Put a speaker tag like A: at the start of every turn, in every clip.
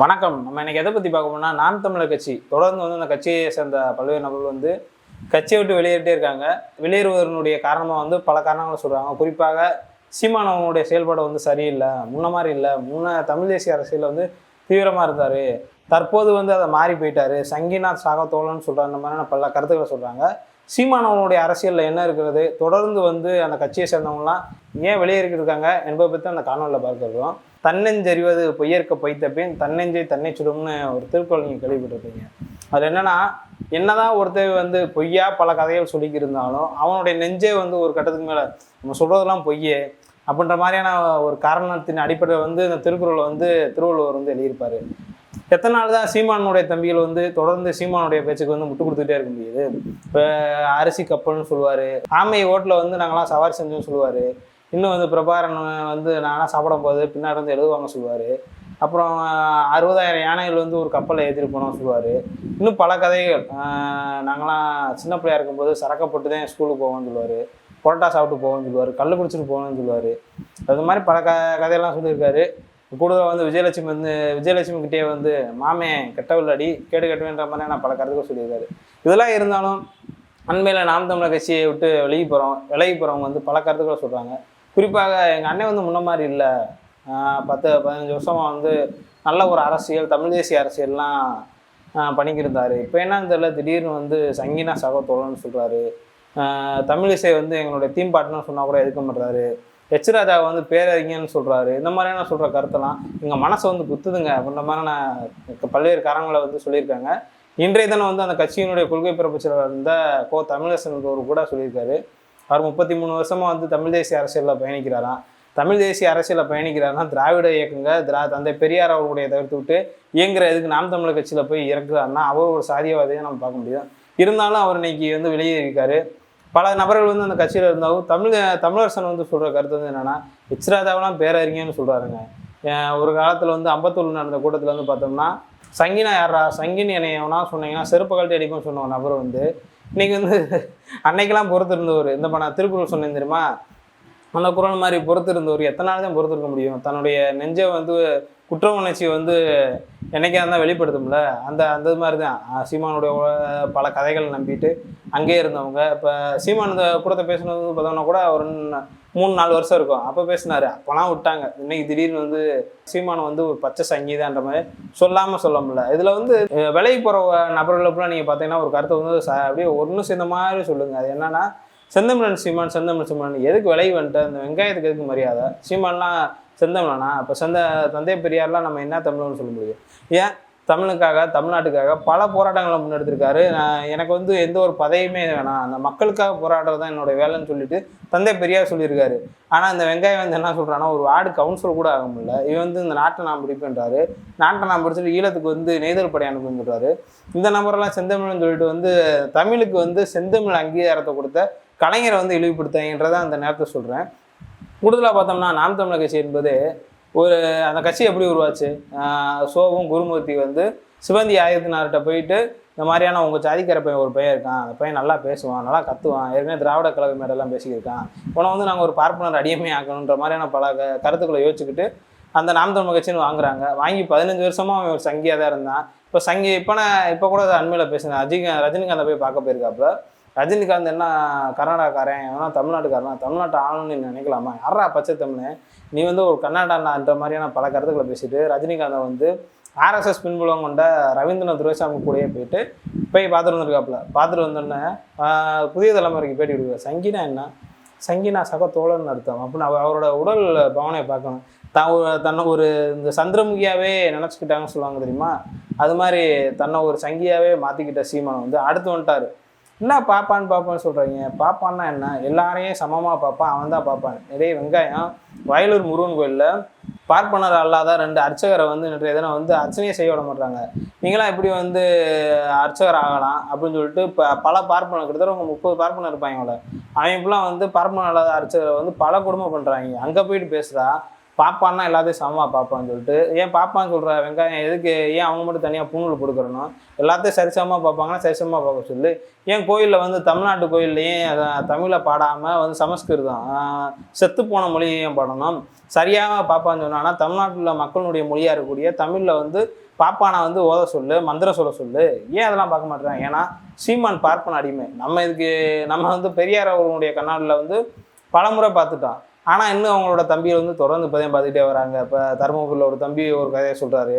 A: வணக்கம். நம்ம இன்னைக்கு எதை பற்றி பார்க்க போனால் நாம் தமிழர் கட்சி. தொடர்ந்து வந்து அந்த கட்சியை சேர்ந்த பல்வேறு நபர்கள் வந்து கட்சியை விட்டு வெளியேறிட்டே இருக்காங்க. வெளியேறுவதனுடைய காரணமாக வந்து பல காரணங்களை சொல்கிறாங்க குறிப்பாக சீமானவனுடைய செயல்பாடு வந்து சரியில்லை. முன்ன மாதிரி இல்லை. முன்ன தமிழ் தேசிய அரசியலில் வந்து தீவிரமாக இருந்தார். தற்போது வந்து அதை மாறி போயிட்டாரு. சங்கிநாத் சாகத்தோலன்னு சொல்கிற அந்த மாதிரியான பல கருத்துக்களை சொல்கிறாங்க சீமானவனுடைய அரசியலில் என்ன இருக்கிறது? தொடர்ந்து வந்து அந்த கட்சியை சேர்ந்தவங்களாம் ஏன் வெளியேறிக்கிட்டு இருக்காங்க என்பதை பற்றி அந்த காணொலியில் பார்க்க தன்னெஞ்சறிவது பொய்யற்க பொய்த்தப்பின் தன்னெஞ்சை தன்னை சுடும்னு ஒரு திருக்குறள் நீங்கள் கேள்விப்பட்டிருப்பீங்க. அது என்னன்னா என்னதான் ஒருத்தர் வந்து பொய்யா பல கதைகள் சொல்லிக்கிருந்தாலும் அவனுடைய நெஞ்சே வந்து ஒரு கட்டத்துக்கு மேலே நம்ம சொல்கிறதெல்லாம் பொய்யே அப்படின்ற மாதிரியான ஒரு காரணத்தின் அடிப்படையில் வந்து இந்த திருக்குறளை வந்து திருவள்ளுவர் வந்து எழுதியிருப்பாரு. எத்தனை நாள் தான் சீமானுடைய தம்பிகள் வந்து தொடர்ந்து சீமானுடைய பேச்சுக்கு வந்து முட்டு கொடுத்துட்டே இருக்க முடியுது? இப்போ அரிசி கப்பல்னு சொல்லுவார் ஆமை ஓட்டில் வந்து நாங்களாம் சவாரி செஞ்சோம்னு சொல்லுவார். இன்னும் வந்து பிரபாரன் வந்து நானாக சாப்பிடும் போது பின்னாடி வந்து எழுதுவாங்க சொல்லுவார். அப்புறம் அறுபதாயிரம் யானைகள் வந்து ஒரு கப்பலில் ஏற்றிட்டு போனோம் சொல்லுவார். இன்னும் பல கதைகள். நாங்களாம் சின்ன பிள்ளையா இருக்கும்போது சரக்கப்பட்டு தான் ஸ்கூலுக்கு போவோம்னு சொல்லுவார். புரோட்டா சாப்பிட்டு போவோம்னு சொல்லுவார். கல் குடிச்சிட்டு போகணும்னு சொல்லுவார். அது மாதிரி பல க கதையெல்லாம் சொல்லியிருக்காரு. கூடுதலாக வந்து விஜயலட்சுமி வந்து விஜயலட்சுமி கிட்டே வந்து மாமே கெட்டவில்லடி கேடு கட்டுவேன்ற மாதிரி நான் பல கருத்துக்கள் சொல்லியிருக்காரு. இதெல்லாம் இருந்தாலும் அண்மையில் நாம் தமிழர் கட்சியை விட்டு விலகி போகிறோம் விலகி போகிறவங்க வந்து பல கருத்துக்களை சொல்கிறாங்க குறிப்பாக எங்கள் அண்ணன் வந்து முன்ன மாதிரி இல்லை. பத்து பதினஞ்சு வருஷமாக வந்து நல்ல ஒரு அரசியல் தமிழ் தேசிய அரசியல்லாம் பண்ணிக்கிருந்தார் இப்போ என்னன்னு தெரியல திடீர்னு வந்து சங்கீனா சகோதரன்னு சொல்கிறாரு தமிழிசை வந்து எங்களுடைய தீம் பாட்டுன்னு சொன்னால் கூட எதுக்க மாட்டாரு ஹெச்ராஜா வந்து பேரறிஞன்னு சொல்கிறாரு இந்த மாதிரியான சொல்கிற கருத்தெல்லாம் எங்கள் மனசை வந்து குத்துதுங்க. அப்படின்ற மாதிரியான பல்வேறு காரணங்களை வந்து சொல்லியிருக்காங்க. இன்றைய தினம் வந்து அந்த கட்சியினுடைய கொள்கை பிறப்புச்சல் இருந்த கோ தமிழரசன் ஒரு கூட சொல்லியிருக்காரு. அவர் முப்பத்தி மூணு வருஷமாக வந்து தமிழ் தேசிய அரசியலில் பயணிக்கிறாராம். தமிழ் தேசிய அரசியலில் பயணிக்கிறாருன்னா திராவிட இயக்கங்கள் திரா தந்தை பெரியார் அவர்களுடைய தவிர்த்து விட்டு இயங்குற இதுக்கு நாம் தமிழர் கட்சியில் போய் இறக்குறாருன்னா அவர் ஒரு சாதியவாதியாக நம்ம பார்க்க முடியும். இருந்தாலும் அவர் இன்னைக்கு வந்து வெளியே பல நபர்கள் வந்து அந்த கட்சியில் இருந்தாலும் தமிழ் தமிழரசன் வந்து சொல்கிற கருத்து வந்து என்னென்னா எச்ராதாவெலாம் பேரறிஞன்னு சொல்கிறாருங்க ஒரு காலத்தில் வந்து அம்பத்தூர் நடந்த கூட்டத்தில் வந்து பார்த்தோம்னா சங்கினா யாரா சங்கின் என்னையவனா சொன்னீங்கன்னா செருப்பு கழட்டி அடிப்போம்னு சொன்ன நபர் வந்து இன்னைக்கு வந்து அன்னைக்கெல்லாம் பொறுத்து இருந்தவர் இந்த இப்போ நான் திருக்குறள் சொன்னேன் தெரியுமா? அந்த குரல் மாதிரி பொறுத்து இருந்தவர் எத்தனை நாள் தான் பொறுத்து இருக்க முடியும்? தன்னுடைய நெஞ்சை வந்து குற்ற உணர்ச்சி வந்து என்னைக்கா இருந்தால் வெளிப்படுத்தும்ல? அந்த அந்த மாதிரி தான் சீமானுடைய பல கதைகளை நம்பிட்டு அங்கேயே இருந்தவங்க. இப்போ சீமான் இந்த கூடத்தை பேசினது பார்த்தோம்னா கூட ஒரு மூணு நாலு வருஷம் இருக்கும். அப்போ பேசினார். அப்போலாம் விட்டாங்க. இன்னைக்கு திடீர்னு வந்து சீமானை வந்து ஒரு பச்சை சங்கீதான்ற மாதிரி சொல்லாமல் சொல்ல முடியல. இதில் வந்து விலைக்கு போகிற நபர்களுக்குலாம் நீங்கள் பார்த்தீங்கன்னா ஒரு கருத்தை வந்து ச அப்படியே ஒன்றும் சேர்ந்த மாதிரி சொல்லுங்கள் அது என்னன்னா செந்தமிழன் சீமான் செந்தமிழ் சீமான். எதுக்கு விலகி வந்துட்டு? அந்த வெங்காயத்துக்கு எதுக்கு மரியாதை? சீமான்லாம் செந்தமிழனா? அப்போ செந்த தந்தை பெரியார்லாம் நம்ம என்ன தமிழ்னு சொல்ல முடியும்? ஏன்? தமிழுக்காக தமிழ்நாட்டுக்காக பல போராட்டங்களை முன்னெடுத்திருக்காரு. நான் எனக்கு வந்து எந்த ஒரு பதவியுமே வேணாம். அந்த மக்களுக்காக போராடுறது தான் என்னோட வேலைன்னு சொல்லிட்டு தந்தை பெரியார் சொல்லியிருக்காரு. ஆனால் இந்த வெங்காயம் வந்து என்ன சொல்கிறான்னா ஒரு வார்டு கவுன்சில் கூட ஆக முடியல. இவன் வந்து இந்த நாட்டை நான் பிடிப்பேன்றாரு. நாட்டை நான் பிடிச்சிட்டு ஈழத்துக்கு வந்து நெய்தல் படை அனுப்புன்னு சொல்றாரு இந்த நம்பரெல்லாம் செந்தமிழ்னு சொல்லிட்டு வந்து தமிழுக்கு வந்து செந்தமிழ் அங்கீகாரத்தை கொடுத்த கலைஞரை வந்து இழிவுபடுத்தாங்கன்றதை அந்த நேரத்தை சொல்கிறேன் கூடுதலாக பார்த்தோம்னா நாம் தமிழர் கட்சி என்பது ஒரு அந்த கட்சி எப்படி உருவாச்சு? சோவும் குருமூர்த்தி வந்து சிவந்தி ஆயுதனார்கிட்ட போயிட்டு இந்த மாதிரியான உங்கள் ஜாதிக்கார பையன் ஒரு பையன் இருக்கான். அந்த பையன் நல்லா பேசுவான் நல்லா கத்துவான். ஏற்கனவே திராவிட கழக மேடெல்லாம் பேசியிருக்கான். உன வந்து நாங்கள் ஒரு பார்ப்பனர் அடியமே ஆக்கணுன்ற மாதிரியான பல க- கருத்துக்களை யோசிச்சுக்கிட்டு அந்த நாம் தமிழ் கட்சின்னு வாங்குறாங்க. வாங்கி பதினஞ்சு வருஷமா அவன் ஒரு சங்கியாக தான் இருந்தான். இப்போ சங்கி இப்போ நான் இப்போ கூட அண்மையில் பேசினேன். அஜிக ரஜினிகாந்தை போய் பார்க்க போயிருக்காப்புல. ரஜினிகாந்த் என்ன கர்நாடகாக்காரன் எவனா தமிழ்நாட்டுக்காரன்? தமிழ்நாட்டை ஆளணும்னு நினைக்கலாமா? யாரா பச்சை தமிழ் நீ வந்து ஒரு கர்நாடகான்ற மாதிரியான பல கருத்துக்களை பேசிட்டு ரஜினிகாந்தை வந்து ஆர்எஸ்எஸ் பின்புலம் கொண்ட ரவீந்திரநாத் துரைசாமி கூடயே போயிட்டு போய் பார்த்துட்டு வந்திருக்காப்புல. பார்த்துட்டு வந்தோடனே புதிய தலைமுறைக்கு பேட்டி கொடுக்குற சங்கினா என்ன? சங்கினா சக தோழன் அர்த்தம். அப்படின்னு அவரோட உடல் பவனையை பார்க்கணும். தான் தன்னை ஒரு இந்த சந்திரமுகியாவே நினச்சிக்கிட்டாங்கன்னு சொல்லுவாங்க தெரியுமா? அது மாதிரி தன்னை ஒரு சங்கியாவே மாற்றிக்கிட்ட சீமான் வந்து அடுத்து வந்துட்டார். என்ன பாப்பான்னு பாப்பான்னு சொல்கிறீங்க பாப்பான்னா என்ன? எல்லாரையும் சமமாக பார்ப்பான் அவன் தான் பார்ப்பான் நிறைய வெங்காயம் வயலூர் முருகன் கோயிலில் பார்ப்பனர் அல்லாத ரெண்டு அர்ச்சகரை வந்து நிறைய தினம் வந்து அர்ச்சனையே செய்ய விட மாட்டாங்க நீங்களாம் எப்படி வந்து அர்ச்சகர் ஆகலாம் அப்படின்னு சொல்லிட்டு இப்போ பல பார்ப்பனர் கிட்டத்தட்ட உங்கள் முப்பது பார்ப்பனர் இருப்பாங்க அவங்க இப்பெல்லாம் வந்து பார்ப்பனர் அல்லாத அர்ச்சகரை வந்து பல குடும்பம் பண்ணுறாங்க அங்கே போயிட்டு பேசுகிறா பாப்பான்னா எல்லாத்தையும் சமமாக பார்ப்பான்னு சொல்லிட்டு ஏன் பாப்பான்னு சொல்கிற வெங்காயம் எதுக்கு? ஏன் அவங்க மட்டும் தனியாக பூணூல் கொடுக்குறணும் எல்லாத்தையும் சரிசமமாக பார்ப்பாங்கன்னா சரிசமமாக பார்க்க சொல்லு. ஏன் கோயிலில் வந்து தமிழ்நாட்டு கோயில்லையும் தமிழை பாடாமல் வந்து சமஸ்கிருதம் செத்து போன மொழியை ஏன் பாடணும்? சரியாக பாப்பான்னு சொன்னான்னா தமிழ்நாட்டில் மக்களுடைய மொழியாக இருக்கக்கூடிய தமிழில் வந்து பாப்பானை வந்து ஓத சொல்லு மந்திரம் சொல்ல சொல்லு. ஏன் அதெல்லாம் பார்க்க மாட்டேறாங்க? ஏன்னா சீமான் பார்ப்பன அடிமை. நம்ம இதுக்கு நம்ம வந்து பெரியார் அவர்களுடைய கண்ணாடில் வந்து பலமுறை பார்த்துட்டோம் ஆனால் இன்னும் அவங்களோட தம்பியை வந்து தொடர்ந்து இப்போதையும் பார்த்துக்கிட்டே வராங்க. இப்போ தருமபுரியில் ஒரு தம்பி ஒரு கதையை சொல்கிறாரு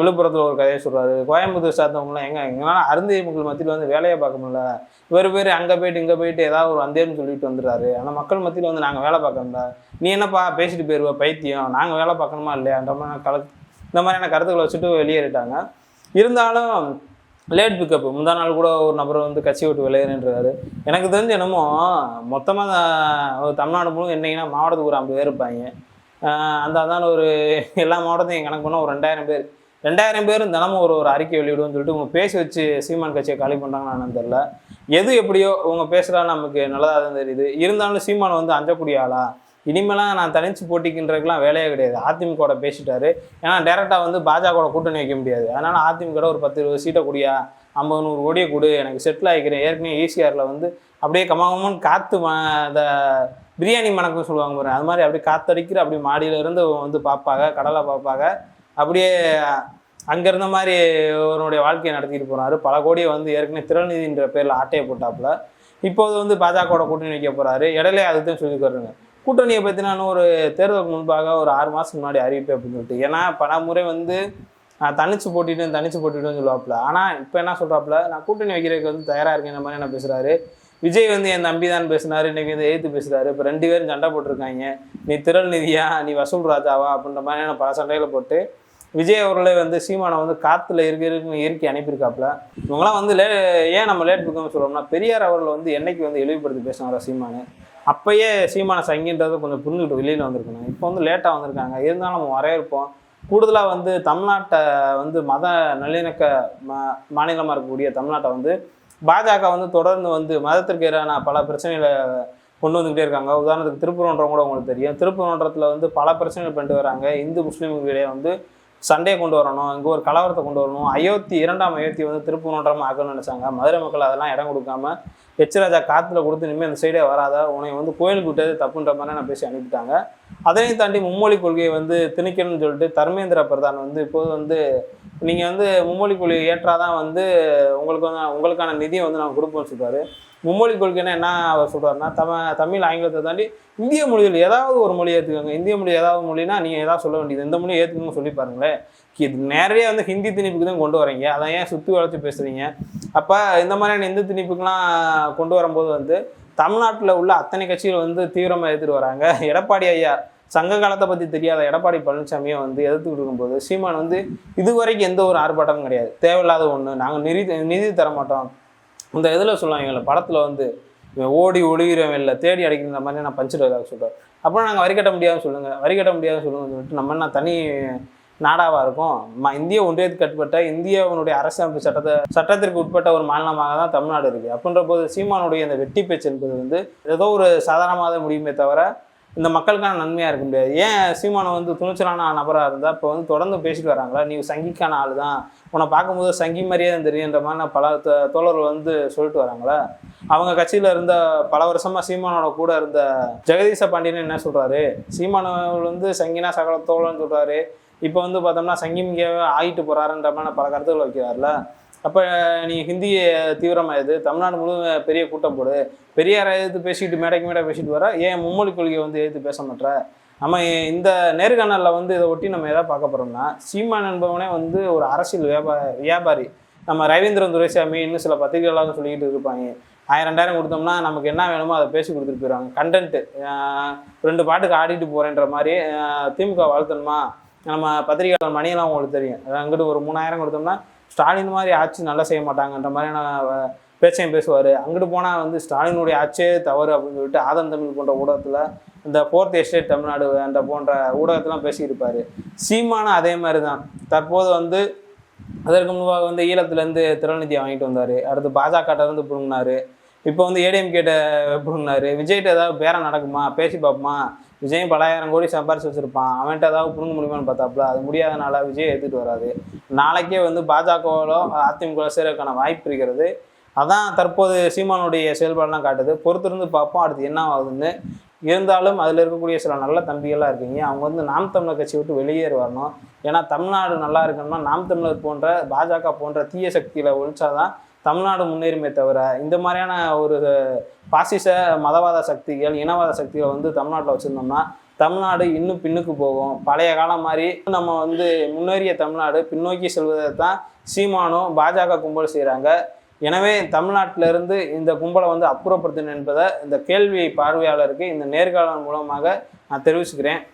A: விழுப்புரத்தில் ஒரு கதையை சொல்கிறாரு கோயம்புத்தூர் சார்ந்தவங்களாம் எங்கே எங்களால் அருந்தை மக்கள் மத்தியில் வந்து வேலையை பார்க்க முடியல. இவர் பேர் அங்கே போயிட்டு இங்கே போயிட்டு ஏதாவது ஒரு வந்தேன்னு சொல்லிட்டு வந்துடுறாரு. ஆனால் மக்கள் மத்தியில் வந்து நாங்கள் வேலை பார்க்கணும்டா நீ என்னப்பா பேசிட்டு போயிருவ பைத்தியம்? நாங்கள் வேலை பார்க்கணுமா இல்லையான்ற மாதிரி கல இந்த மாதிரியான கருத்துக்களை வச்சுட்டு வெளியேறிட்டாங்க. இருந்தாலும் லேட் பிக்கப் முந்தா நாள் கூட ஒரு நபர் வந்து கட்சி விட்டு விளையாடுன்றாரு எனக்கு தெரிஞ்ச என்னமோ மொத்தமாக ஒரு தமிழ்நாடு முழு என்னைக்குன்னா மாவட்டத்துக்கு ஒரு ஐம்பது பேர் இருப்பாங்க. அந்த அதான் ஒரு எல்லா மாவட்டத்தையும் கணக்கு பண்ணால் ஒரு ரெண்டாயிரம் பேர். ரெண்டாயிரம் பேரும் தினமும் ஒரு ஒரு அறிக்கை வெளியிடுவோம்னு சொல்லிட்டு உங்கள் பேசி வச்சு சீமான் கட்சியை காலி பண்ணுறாங்கன்னு தெரில எது எப்படியோ உங்கள் பேசுகிறா நமக்கு நல்லதாக தான் தெரியுது. இருந்தாலும் சீமான் வந்து அஞ்சக்கூடிய ஆளா? இனிமேலாம் நான் தனிச்சு போட்டிக்கின்றதுக்கெலாம் வேலையே கிடையாது. அதிமுகவோட பேசிட்டாரு. ஏன்னா டேரெக்டாக வந்து பாஜகவோட கூட்டணி வைக்க முடியாது. அதனால் அதிமுக ஒரு பத்து இருபது சீட்டை கூடியா ஐம்பது நூறு கோடியை கொடு எனக்கு செட்டில் ஆகிக்கிறேன் ஏற்கனவே ஈசிஆரில் வந்து அப்படியே கமகமன்னு காற்று ம அந்த பிரியாணி மணக்குன்னு சொல்லுவாங்க பாருங்க. அது மாதிரி அப்படியே காத்தடிக்கிற அப்படியே மாடியிலேருந்து வந்து பார்ப்பாங்க கடலை பார்ப்பாங்க. அப்படியே அங்கே இருந்த மாதிரி அவருடைய வாழ்க்கையை நடத்திட்டு போனார் பல கோடியை வந்து ஏற்கனவே திறநிதின்ற பேரில் ஆட்டையை போட்டாப்புல. இப்போது வந்து பாஜகவோட கூட்டணி வைக்க போகிறாரு இடையிலே அதுதான் சொல்லிக்கிறேங்க கூட்டணியை பற்றின ஒரு தேர்தலுக்கு முன்பாக ஒரு ஆறு மாதத்துக்கு முன்னாடி அறிவிப்பு அப்படின்னு சொல்லிட்டு. ஏன்னா பல முறை வந்து நான் தனிச்சு போட்டிட்டேன் தனிச்சு போட்டிட்டேன்னு சொல்லுவாப்புல. ஆனால் இப்போ என்ன சொல்கிறாப்புல நான் கூட்டணி வைக்கிறதுக்கு வந்து தயாராக இருக்கேன் இந்த மாதிரி என்ன பேசுகிறாரு விஜய் வந்து என் தம்பி தான் பேசினார் இன்னைக்கு வந்து எழுத்து பேசுகிறாரு இப்போ ரெண்டு பேரும் சண்டை போட்டிருக்காங்க. நீ திரள் நிதியா நீ வசூல் ராஜாவா அப்படின்ற மாதிரியான பல சண்டைகளை போட்டு விஜய் அவர்களே வந்து சீமானை வந்து காற்றுல இருக்க இயற்கை அனுப்பியிருக்காப்புல. இவங்களாம் வந்து லே ஏன் நம்ம லேட் புக்கம்னு சொல்கிறோம்னா பெரியார் அவர்களை வந்து என்னைக்கு வந்து இழிவுபடுத்தி பேசினாரா சீமானு? அப்பயே சீமான சங்கின்றதை கொஞ்சம் புரிஞ்சுக்கிட்டு வெளியில் வந்திருக்கணும். இப்போ வந்து லேட்டாக வந்திருக்காங்க. இருந்தாலும் நம்ம வரவேற்போம் கூடுதலாக வந்து தமிழ்நாட்டை வந்து மத நல்லிணக்க மா மாநிலமாக இருக்கக்கூடிய தமிழ்நாட்டை வந்து பாஜக வந்து தொடர்ந்து வந்து மதத்திற்கு எதிரான பல பிரச்சனைகளை கொண்டு வந்துக்கிட்டே இருக்காங்க. உதாரணத்துக்கு திருப்பரங்குன்றம் கூட உங்களுக்கு தெரியும். திருப்பரங்குன்றத்தில் வந்து பல பிரச்சனைகள் பண்ணிட்டு வராங்க. இந்து முஸ்லீம்களிடையே வந்து சண்டையை கொண்டு வரணும். இங்கே ஒரு கலவரத்தை கொண்டு வரணும். அயோத்தி இரண்டாம் அயோத்தி வந்து திருப்பரங்குன்றம் ஆக்கணும்னு நினச்சாங்க. மதுரை மக்கள் அதெல்லாம் இடம் கொடுக்காம எச்ராஜா காற்றுல கொடுத்து இனிமேல் இந்த சைடே வராத உன்னை வந்து கோயிலுக்கு விட்டது தப்புன்ற மாதிரி நான் பேசி அனுப்பிட்டாங்க. அதையும் தாண்டி மும்மொழி கொள்கையை வந்து திணிக்கணும்னு சொல்லிட்டு தர்மேந்திர பிரதான் வந்து இப்போது வந்து நீங்கள் வந்து மும்மொழி கொள்கை ஏற்றாதான் வந்து உங்களுக்கு வந்து உங்களுக்கான நிதியை வந்து நான் கொடுப்போம்னு சொல்றாரு. மும்மொழி கொள்கைன்னா என்ன அவர் சொல்கிறாருன்னா தம தமிழ் ஆங்கிலத்தை தாண்டி இந்திய மொழியில் ஏதாவது ஒரு மொழி ஏற்றுக்கோங்க இந்திய மொழி ஏதாவது மொழினா நீங்கள் ஏதாவது சொல்ல வேண்டியது. எந்த மொழியை ஏற்றுக்கணும்னு சொல்லி பாருங்களேன். இது நிறைய வந்து ஹிந்தி திணிப்புக்கு தான் கொண்டு வரீங்க. அதை ஏன் சுற்றி வளர்த்து பேசுகிறீங்க அப்போ இந்த மாதிரியான இந்து திணிப்புக்கெல்லாம் கொண்டு வரும்போது வந்து தமிழ்நாட்டில் உள்ள அத்தனை கட்சிகள் வந்து தீவிரமாக எதிர்த்து வராங்க. எடப்பாடி ஐயா சங்க காலத்தை பற்றி தெரியாத எடப்பாடி பழனிசாமியை வந்து எதிர்த்துக்கிட்டு இருக்கும்போது சீமான் வந்து இதுவரைக்கும் எந்த ஒரு ஆர்ப்பாட்டமும் கிடையாது. தேவையில்லாத ஒன்று நாங்கள் நிதி நிதி தர மாட்டோம். இந்த இதில் சொல்லுவாங்கல்ல படத்தில் வந்து ஓடி ஒழுகிறவன் இல்லை தேடி அடிக்கிற மாதிரி நான் பஞ்சு டைலாக் சொல்கிறேன் அப்புறம் நாங்கள் வரி கட்ட முடியாதுன்னு சொல்லுங்கள் வரி கட்ட முடியாதுன்னு சொல்லுங்கன்னு சொல்லிட்டு நம்ம என்ன தனி நாடாவாக இருக்கும். ம இந்திய ஒன்றியத்துக்கு கட்டுப்பட்ட இந்தியாவினுடைய அரசியலமைப்பு சட்டத்தை சட்டத்திற்கு உட்பட்ட ஒரு மாநிலமாக தான் தமிழ்நாடு இருக்குது அப்படின்ற போது சீமானுடைய இந்த வெட்டி பேச்சு என்பது வந்து ஏதோ ஒரு சாதாரணமாக முடியுமே தவிர இந்த மக்களுக்கான நன்மையாக இருக்க முடியாது. ஏன் சீமானை வந்து துணிச்சலான நபராக இருந்தால் இப்போ வந்து தொடர்ந்து பேசிட்டு வராங்களா? நீ சங்கிக்கான ஆள் தான் உன்னை பார்க்கும்போது சங்கி மாதிரியே தான் தெரியுன்ற மாதிரி பல தோழர்கள் வந்து சொல்லிட்டு வராங்களா? அவங்க கட்சியில் இருந்த பல வருஷமாக சீமானோட கூட இருந்த ஜெகதீச பாண்டியன் என்ன சொல்கிறாரு சீமானவர் வந்து சங்கினா சகல தோழன்னு சொல்கிறாரு இப்போ வந்து பார்த்தோம்னா சங்கிமிக்காவே ஆகிட்டு போறாருன்ற மாதிரி பல கருத்துக்கள் வைக்கிறார்ல. அப்போ நீங்கள் ஹிந்தி தீவிரமாக எது தமிழ்நாடு முழு பெரிய கூட்டம் போடு. பெரியாரை எதிர்த்து பேசிட்டு மேடைக்கு மேடை பேசிட்டு வர ஏன் மும்மொழி கொள்கையை வந்து எதிர்த்து பேச மாட்டேற நம்ம இந்த நேர்காணலில் வந்து இதை ஒட்டி நம்ம எதாவது பார்க்க போகிறோம்னா சீமான் என்பவனே வந்து ஒரு அரசியல் வியாபார வியாபாரி. நம்ம ரவீந்திரன் துரைசாமி இன்னும் சில பத்திரிகைகளாக சொல்லிக்கிட்டு இருப்பாங்க. ஆயிரம் ரெண்டாயிரம் கொடுத்தோம்னா நமக்கு என்ன வேணுமோ அதை பேசி கொடுத்துட்டு போயிடுவாங்க. கண்டென்ட்டு ரெண்டு பாட்டுக்கு ஆடிட்டு போகிறேன்ற மாதிரி திமுக வாழ்த்தணுமா? நம்ம பத்திரிகையாளர் மணியெல்லாம் உங்களுக்கு தெரியும். அங்கிட்டு ஒரு மூணாயிரம் கொடுத்தோம்னா ஸ்டாலின் மாதிரி ஆட்சி நல்லா செய்ய மாட்டாங்கன்ற மாதிரியான பேச்சையும் பேசுவார். அங்கிட்டு போனால் வந்து ஸ்டாலினுடைய ஆட்சியே தவறு அப்படின்னு சொல்லிட்டு ஆதன் தமிழ் போன்ற ஊடகத்தில் இந்த ஃபோர்த் எஸ்டேட் தமிழ்நாடு அந்த போன்ற ஊடகத்தெலாம் பேசியிருப்பார். சீமானும் அதே மாதிரி தான் தற்போது வந்து அதற்கு முன்பாக வந்து ஈழத்துலேருந்து திருநிதியை வாங்கிட்டு வந்தார். அடுத்து பாஜக இருந்து பிடுங்கினாரு இப்போ வந்து ஏடிஎம் கேட்ட பிடுங்கினாரு. விஜய்கிட்ட ஏதாவது பேரம் நடக்குமா? பேசி பார்ப்போமா? விஜயும் பலாயிரம் கோடி சம்பாரிச்சு வச்சிருப்பான். அவன்கிட்ட ஏதாவது பிடுங்க முடியுமான்னு பார்த்தாப்புல. அது முடியாதனால விஜய் எடுத்துட்டு வராது நாளைக்கே வந்து பாஜகவிலோ அதிமுக சேர்றதுக்கான வாய்ப்பு இருக்கிறது. அதான் தற்போது சீமானுடைய செயல்பாடுலாம் காட்டுது. பொறுத்திருந்து பார்ப்போம். அடுத்து என்ன ஆகுதுன்னு. இருந்தாலும் அதில் இருக்கக்கூடிய சில நல்ல தம்பிகளாக இருக்கீங்க. அவங்க வந்து நாம் தமிழர் கட்சி விட்டு வெளியேறி வரணும். ஏன்னா தமிழ்நாடு நல்லா இருக்கணும்னா நாம் தமிழர் போன்ற பாஜக போன்ற தீய சக்தியில் ஒழிச்சாதான் தமிழ்நாடு முன்னேறுமே தவிர இந்த மாதிரியான ஒரு பாசிச மதவாத சக்திகள் இனவாத சக்திகளை வந்து தமிழ்நாட்டில் வச்சுருந்தோம்னா தமிழ்நாடு இன்னும் பின்னுக்கு போகும். பழைய காலம் மாதிரி நம்ம வந்து முன்னேறிய தமிழ்நாடு பின்னோக்கி செல்வதை தான் சீமானும் பாஜக கும்பல் செய்கிறாங்க எனவே தமிழ்நாட்டிலிருந்து இந்த கும்பலை வந்து அப்புறப்படுத்தணும் என்பதை இந்த கேள்வி பார்வையாளருக்கு இந்த நேர்காணல் மூலமாக நான் தெரிவிச்சுக்கிறேன்.